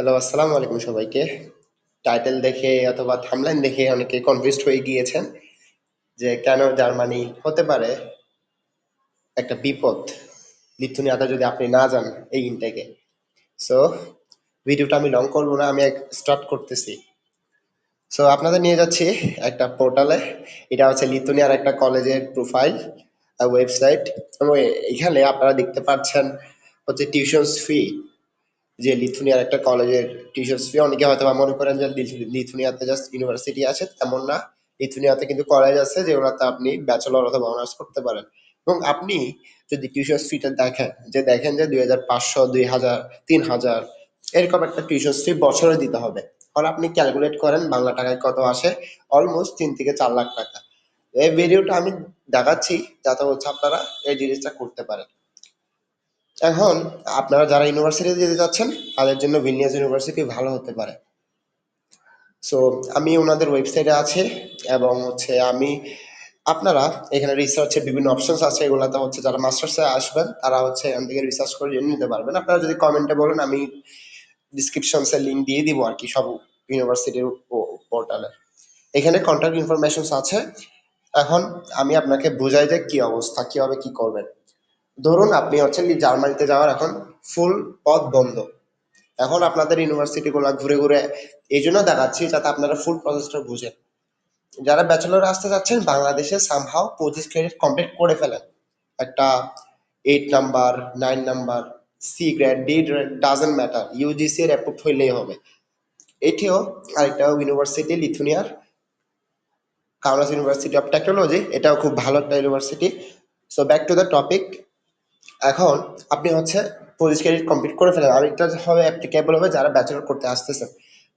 Hello, আসসালামু আলাইকুম সবাইকে। টাইটেল দেখে অথবা থামলাইন দেখে অনেকে কনফিউজড হয়ে গিয়েছেন যে কেন জার্মানি হতে পারে একটা বিপদ লিথুনিয়াতে যদি আপনি না যান এই ইনটেকে। সো ভিডিওটা আমি লং করব না, আমি স্টার্ট করতেছি। সো আপনাদের নিয়ে যাচ্ছি একটা পোর্টালে। এটা হচ্ছে লিথুনিয়ার একটা কলেজের প্রোফাইল ওয়েবসাইট এবং এখানে আপনারা দেখতে পাচ্ছেন হচ্ছে টিউশনস ফি যে লিথুনিয়ার একটা কলেজের টিউশন ফি অনেকে হয়তো বা মনে করেন যে লিথুনিয়াতে জাস্ট ইউনিভার্সিটি আছে, তেমন না। লিথুনিয়াতে কিন্তু কলেজ আছে যেগুলোতে আপনি ব্যাচেলর অথবা অনার্স করতে পারেন। এবং আপনি যদি টিউশন ফিটা দেখেন, যে দেখেন যে দুই হাজার পাঁচশো, দুই হাজার, তিন হাজার, এরকম একটা টিউশন ফি বছরে দিতে হবে। তাহলে আপনি ক্যালকুলেট করেন, বাংলা টাকায় কত আসে? অলমোস্ট তিন থেকে চার লাখ টাকা। এই ভিডিওটা আমি দেখাচ্ছি, যাতে হচ্ছে আপনারা এই জিনিসটা করতে পারেন। এখন আপনারা যারা ইউনিভার্সিটিতে যেতে চাচ্ছেন তাদের জন্য ভিনিয়াস ইউনিভার্সিটি ভালো হতে পারে। সো আমি ওনাদের ওয়েবসাইটে আছে এবং হচ্ছে আমি, আপনারা এখানে রিসার্চের বিভিন্ন অপশনস আছে, এগুলোতে হচ্ছে যারা মাস্টার্সে আসবেন, তারা হচ্ছে এখান থেকে রিসার্চ করে জেনে নিতে পারবেন। আপনারা যদি কমেন্টে বলেন, আমি ডিসক্রিপশনসে লিঙ্ক দিয়ে দিব আর কি সব ইউনিভার্সিটির পোর্টালে এখানে কন্ট্যাক্ট ইনফরমেশনস আছে। এখন আমি আপনাকে বোঝাই যে কি অবস্থা কীভাবে কি করবেন। ধরুন আপনি হচ্ছেন জার্মানিতে যাওয়ার এখন ফুল পথ বন্ধ। এখন আপনাদের ইউনিভার্সিটি গুলা ঘুরে ঘুরে এই জন্য দেখাচ্ছি যাতে আপনারা ফুল প্রসেসটা বুঝেন। যারা ব্যাচেলর আসতে যাচ্ছেন, বাংলাদেশে সামহাও পঁচিশ ক্রেডিট কমপ্লিট করে ফেলেন। একটা eight number nine number C grade D grade doesn't matter UGC এর অ্যাপ্রুভ হইলেই হবে। এটিও আরেকটা ইউনিভার্সিটি লিথুনিয়ার কাউনাস ইউনিভার্সিটি অফ টেকনোলজি এটাও খুব ভালো একটা university so back to the topic এখন আপনি হচ্ছে পঁচিশ ক্রেডিট কমপ্লিট করে ফেলেন। আরেকটা হবে অ্যাপ্লিকেবল হবে যারা ব্যাচেলর করতে আসতেছেন।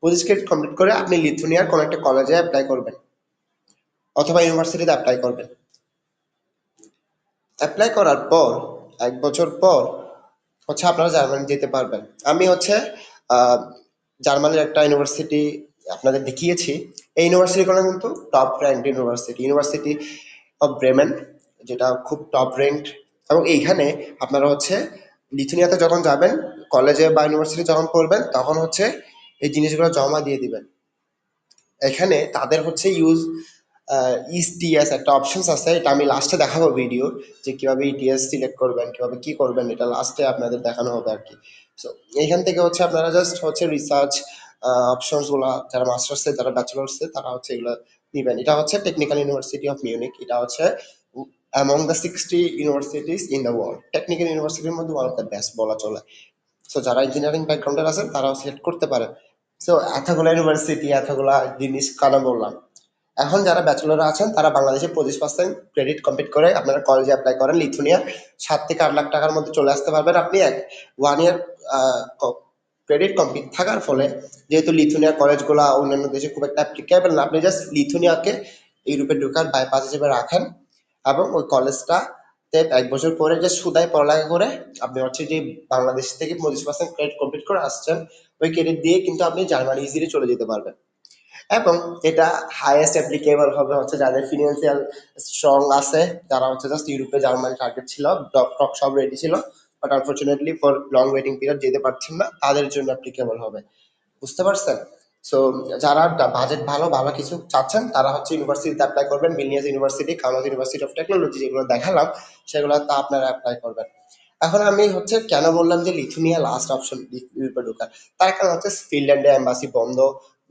পঁচিশ ক্রেডিট কমপ্লিট করে আপনি লিথুনিয়ার কোনো একটা কলেজে অ্যাপ্লাই করবেন। অথবা ইউনিভার্সিটিতে অ্যাপ্লাই করবেন। অ্যাপ্লাই করার পর, এক বছর পর হচ্ছে আপনারা জার্মানি যেতে পারবেন। আমি হচ্ছে জার্মানির একটা ইউনিভার্সিটি আপনাদের দেখিয়েছি। এই ইউনিভার্সিটিগুলো কিন্তু top rank university university of Bremen যেটা খুব টপ র্যাঙ্ক এবং এইখানে আপনারা হচ্ছে লিথুনিয়াতে যখন যাবেন, কলেজে বা ইউনিভার্সিটি যখন পড়বেন, তখন হচ্ছে এই জিনিসগুলো জমা দিয়ে দিবেন। এখানে তাদের হচ্ছে ইউজ ইটিএস একটা অপশনস আছে, এটা আমি লাস্টে দেখাবো ভিডিও যে কীভাবে ইটিএস সিলেক্ট করবেন, কীভাবে কি করবেন, এটা লাস্টে আপনাদের দেখানো হবে আর কি। সো এইখান থেকে হচ্ছে আপনারা জাস্ট হচ্ছে রিসার্চ অপশনসগুলা, যারা মাস্টার্সে যারা ব্যাচেলার্সে তারা হচ্ছে এগুলো নিবেন। এটা হচ্ছে টেকনিক্যাল ইউনিভার্সিটি অফ মিউনিক এটা হচ্ছে among the sixty universities in the world technical ইউনিভার্সিটির মধ্যে ওয়ান অফ দ্য বেস্ট বলা চলে। সো যারা ইঞ্জিনিয়ারিং ব্যাকগ্রাউন্ডের আছেন, তারাও সিলেক্ট করতে পারে সো এতগুলো ইউনিভার্সিটি এতগুলা জিনিস কেন বললাম? এখন যারা ব্যাচেলর আছেন, তারা বাংলাদেশে পঁচিশ পার্সেন্ট ক্রেডিট কমপ্লিট করে আপনারা কলেজে অ্যাপ্লাই করেন। লিথুনিয়া সাত থেকে আট লাখ টাকার মধ্যে চলে আসতে পারবেন আপনি এক ওয়ান ইয়ার ক্রেডিট কমপ্লিট থাকার ফলে। যেহেতু লিথুনিয়া কলেজগুলো অন্যান্য দেশে খুব একটা অ্যাপ্লিকেবল না, আপনি জাস্ট লিথুনিয়াকে ইউরোপে ঢোকার বাইপাস হিসেবে রাখেন। এবং ওই কলেজটা এক বছর পরে যে সুদায় পড়ালেখা করে আপনি হচ্ছে যে বাংলাদেশ থেকে পঁচিশ পার্সেন্ট ক্রেডিট কমপ্লিট করে আসছেন, ওই ক্রেডিট দিয়ে কিন্তু আপনি জার্মানি ইজিলি চলে যেতে পারবেন। এবং এটা হাইয়েস্ট অ্যাপ্লিকেবল হবে হচ্ছে যাদের ফিনান্সিয়াল স্ট্রং আছে, যারা হচ্ছে জাস্ট ইউরোপে জার্মানি টার্গেট ছিল টক সব রেডি ছিল but unfortunately for long waiting period যেতে পারছেন না, তাদের জন্য অ্যাপ্লিকেবল হবে। বুঝতে পারছেন? সো যারা বাজেট ভালো ভালো কিছু চাচ্ছেন, তারা হচ্ছে ইউনিভার্সিটিতে অ্যাপ্লাই করবেন। বিলিয়াস university Kaunas university of technology যেগুলো দেখালাম, সেগুলো তা আপনারা অ্যাপ্লাই করবেন। এখন আমি হচ্ছে কেন বললাম যে লিথুনিয়া লাস্ট অপশন ইউরোপে তার কারণ হচ্ছে ফিনল্যান্ডে এম্বাসি বন্ধ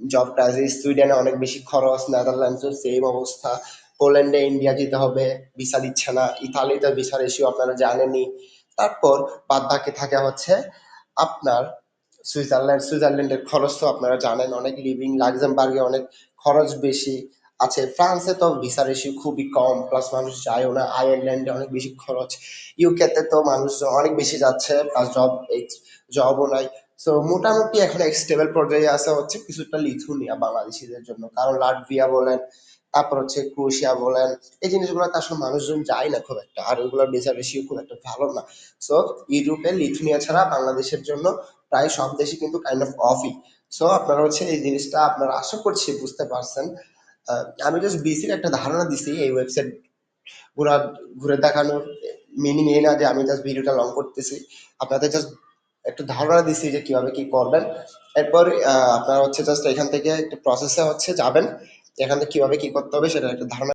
জব ক্রাইসিস সুইডেনে অনেক বেশি খরচ নেদারল্যান্ডসের সেম অবস্থা পোল্যান্ডে ইন্ডিয়া যেতে হবে ভিসা দিচ্ছে না ইতালিতে ভিসা রেশিও আপনারা জানেনই। তারপর বাদ বাকি থাকে হচ্ছে আপনার সুইজারল্যান্ড, সুইজারল্যান্ডের খরচ তো আপনারা জানেন, অনেক লিভিং লাক্সেমবার্গে অনেক খরচ বেশি আছে। ফ্রান্সে তো ভিসা রেশিও খুবই কম প্লাস মানুষ যায়ও না। আয়ারল্যান্ডে অনেক বেশি খরচ। ইউকেতে তো মানুষ অনেক বেশি যাচ্ছে প্লাস জব জবও নাই। সো মোটামুটি এখন স্টেবল পর্যায়ে আসা হচ্ছে কিছুটা লিথুনিয়া বাংলাদেশিদের জন্য। কারণ লাটভিয়া বলেন, তারপর হচ্ছে ক্রোয়েশিয়া বলেন, এই জিনিসগুলো জিনিসগুলোতে আসলে মানুষজন যায় না খুব একটা। আর ওইগুলোর বেচার রেশিও খুব একটা ভালো না। সো ইউরোপে লিথুনিয়া ছাড়া বাংলাদেশের জন্য প্রায় সব দেশে কিন্তু কাইন্ড অফ অফই সো আপনারা হচ্ছে এই জিনিসটা আপনারা আশা করছি বুঝতে পারছেন। আমি জাস্ট বিসির একটা ধারণা দিছি এই ওয়েবসাইট ঘুরা ঘুরে দেখানোর মিনিং এই না যে আমি জাস্ট ভিডিওটা লং করতেছি। আপনাদের জাস্ট একটু ধারণা দিছি যে কীভাবে কি করবেন। এরপর আপনারা হচ্ছে জাস্ট এখান থেকে একটু প্রসেসে হচ্ছে যাবেন। এখান থেকে কীভাবে কি করতে হবে সেটা একটা ধারণা